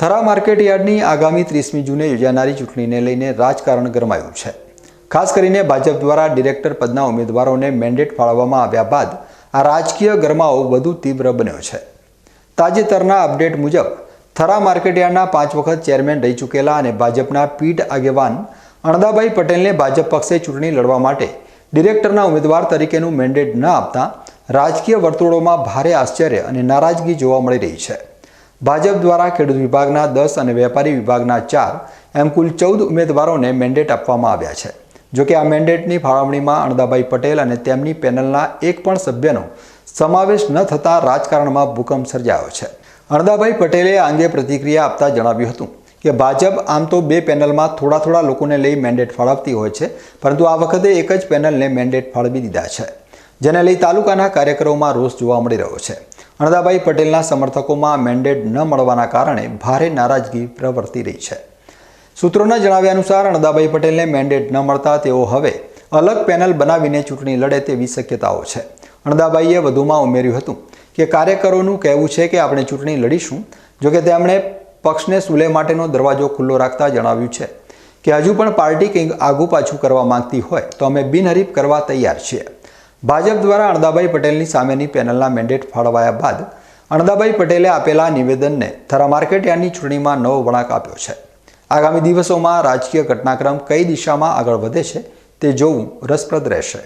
Thara market યાર્ડની આગામી ત્રીસમી જૂને યોજાનારી ચૂંટણીને લઈને રાજકારણ ગરમાયું છે. ખાસ કરીને ભાજપ દ્વારા ડિરેક્ટર પદના ઉમેદવારોને મેન્ડેટ ફાળવવામાં આવ્યા બાદ આ રાજકીય ગરમાવો વધુ તીવ્ર બન્યો છે. તાજેતરના અપડેટ મુજબ, થરા માર્કેટયાર્ડના પાંચ વખત ચેરમેન રહી ચૂકેલા અને ભાજપના પીઠ આગેવાન અણદાભાઈ પટેલને ભાજપ પક્ષે ચૂંટણી લડવા માટે ડિરેક્ટરના ઉમેદવાર તરીકેનું મેન્ડેટ ન આપતા રાજકીય વર્તુળોમાં ભારે આશ્ચર્ય અને નારાજગી જોવા મળી રહી છે. ભાજપ દ્વારા ખેડૂત વિભાગના દસ અને વેપારી વિભાગના ચાર એમ કુલ ચૌદ ઉમેદવારોને મેન્ડેટ આપવામાં આવ્યા છે. જોકે આ મેન્ડેટની ફાળવણીમાં અણદાભાઈ પટેલ અને તેમની પેનલના એક પણ સભ્યનો સમાવેશ ન થતાં રાજકારણમાં ભૂકંપ સર્જાયો છે. અણદાભાઈ પટેલે આ અંગે પ્રતિક્રિયા આપતા જણાવ્યું હતું કે ભાજપ આમ તો બે પેનલમાં થોડા થોડા લોકોને લઈ મેન્ડેટ ફાળવતી હોય છે, પરંતુ આ વખતે એક જ પેનલને મેન્ડેટ ફાળવી દીધા છે. જેને લઈ તાલુકાના કાર્યકરોમાં રોષ જોવા મળી રહ્યો છે. અણદાભાઈ પટેલના સમર્થકોમાં મેન્ડેટ ન મળવાના કારણે ભારે નારાજગી પ્રવર્તી રહી છે. સૂત્રોના જણાવ્યા અનુસાર અણદાભાઈ પટેલને મેન્ડેટ ન મળતા તેઓ હવે અલગ પેનલ બનાવીને ચૂંટણી લડે તેવી શક્યતાઓ છે. અણદાભાઈએ વધુમાં ઉમેર્યું હતું કે કાર્યકરોનું કહેવું છે કે આપણે ચૂંટણી લડીશું જોકે તેમણે પક્ષને સુલે માટેનો દરવાજો ખુલ્લો રાખતા જણાવ્યું છે કે હજુ પણ પાર્ટી કંઈક આગુ પાછું કરવા માંગતી હોય તો અમે બિનહરીફ કરવા તૈયાર છીએ. ભાજપ દ્વારા અણદાભાઈ પટેલની સામેની પેનલના મેન્ડેટ ફાળવાયા બાદ અણદાભાઈ પટેલે આપેલા નિવેદનને થરા માર્કેટ યાર્ડની ચૂંટણીમાં નવો વળાંક આપ્યો છે. આગામી દિવસોમાં રાજકીય ઘટનાક્રમ કઈ દિશામાં આગળ વધે છે તે જોવું રસપ્રદ રહેશે.